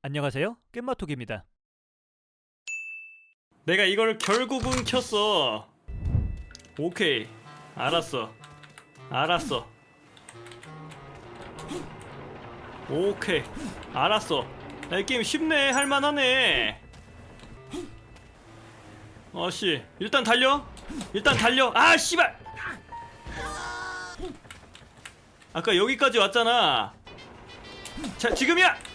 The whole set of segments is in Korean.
안녕하세요. 깻마톡입니다. 내가 이걸 결국은 켰어. 오케이. 알았어. 알았어. 오케이. 알았어. 야, 이 게임 쉽네. 할만하네. 어씨. 일단 달려. 일단 달려. 아, 씨발! 아까 여기까지 왔잖아. 자, 지금이야!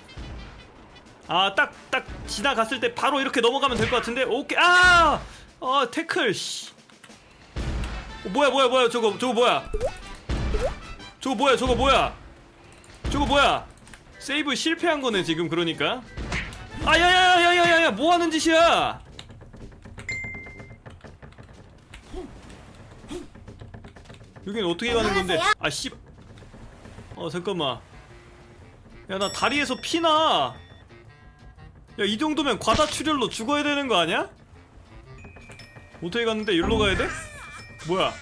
아, 딱, 딱 지나갔을 때 바로 이렇게 넘어가면 될 것 같은데? 오케이. 아! 어, 태클, 씨. 어, 뭐야, 뭐야, 뭐야, 저거, 저거 뭐야? 저거 뭐야, 저거 뭐야? 저거 뭐야? 세이브 실패한 거네, 지금, 그러니까. 아, 야, 야, 야, 야, 야, 야, 뭐 하는 짓이야? 여긴 어떻게 가는 건데? 아, 씨. 어, 잠깐만. 야, 나 다리에서 피나. 야, 이 정도면 과다출혈로 죽어야 되는 거 아니야? 어떻게 갔는데 여기로 가야 돼? 뭐야?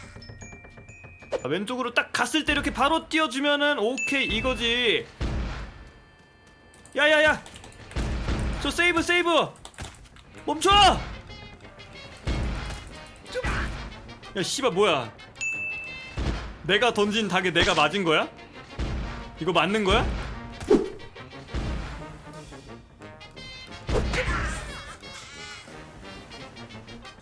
아, 왼쪽으로 딱 갔을 때 이렇게 바로 띄워주면은 오케이 이거지. 야야야! 저 세이브 세이브! 멈춰! 야 씨발 뭐야? 내가 던진 닭에 내가 맞은 거야? 이거 맞는 거야?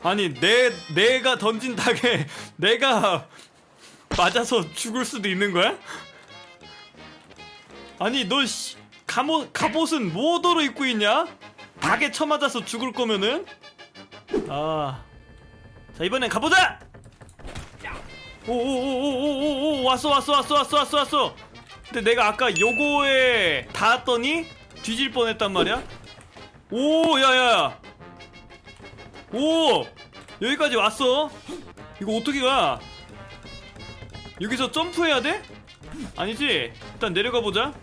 아니 내 내가 던진 닭에 내가 맞아서 죽을 수도 있는 거야? 아니 너 씨, 갑옷 갑옷은 뭐더러 입고 있냐? 닭에 쳐맞아서 죽을 거면은 아. 자 이번엔 가보자. 오오오오오오오 왔어 왔어 왔어 왔어 왔어 왔어. 근데 내가 아까 요거에 닿았더니 뒤질 뻔했단 말이야. 오 야야. 오! 여기까지 왔어? 이거 어떻게 가? 여기서 점프해야 돼? 아니지? 일단 내려가 보자.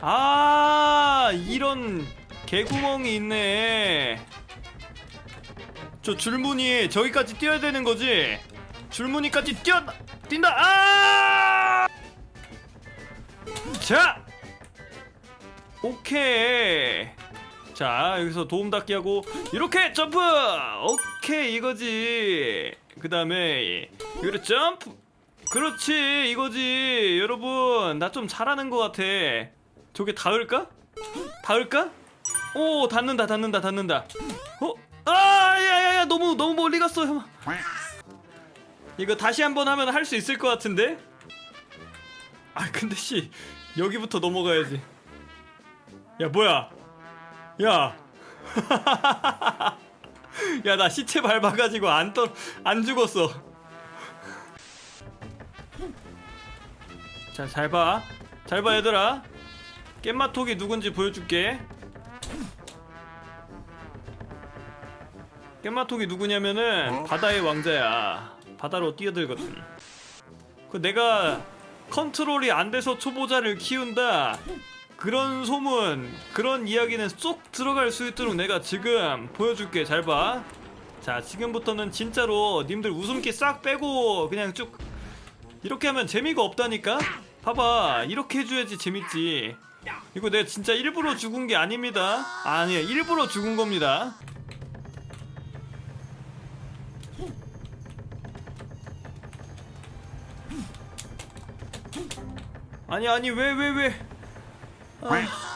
아 이런 개구멍이 있네. 저 줄무늬에 저기까지 뛰어야 되는 거지? 줄무늬까지 뛰어 뛴다! 아! 자! 오케이 자 여기서 도움 닫기 하고 이렇게 점프! 오케이 이거지. 그 다음에 이거를 점프! 그렇지 이거지. 여러분 나 좀 잘하는 것 같아. 저게 닿을까? 닿을까? 오 닿는다 닿는다 닿는다. 어? 아 야야야 너무 너무 멀리 갔어 형 이거 다시 한번 하면 할 수 있을 것 같은데? 아 근데 씨 여기부터 넘어가야지. 야 뭐야 야. 야, 나 시체 밟아가지고 안 떠, 안 죽었어. 자, 잘 봐. 잘 봐, 얘들아. 깻마톡이 누군지 보여줄게. 깻마톡이 누구냐면은 바다의 왕자야. 바다로 뛰어들거든. 그 내가 컨트롤이 안 돼서 초보자를 키운다. 그런 소문, 그런 이야기는 쏙 들어갈 수 있도록 내가 지금 보여줄게. 잘 봐. 자, 지금부터는 진짜로 님들 웃음기 싹 빼고 그냥 쭉 이렇게 하면 재미가 없다니까? 봐봐. 이렇게 해줘야지 재밌지. 이거 내가 진짜 일부러 죽은 게 아닙니다. 아니야, 일부러 죽은 겁니다. 아니, 아니, 왜, 왜, 왜. 아.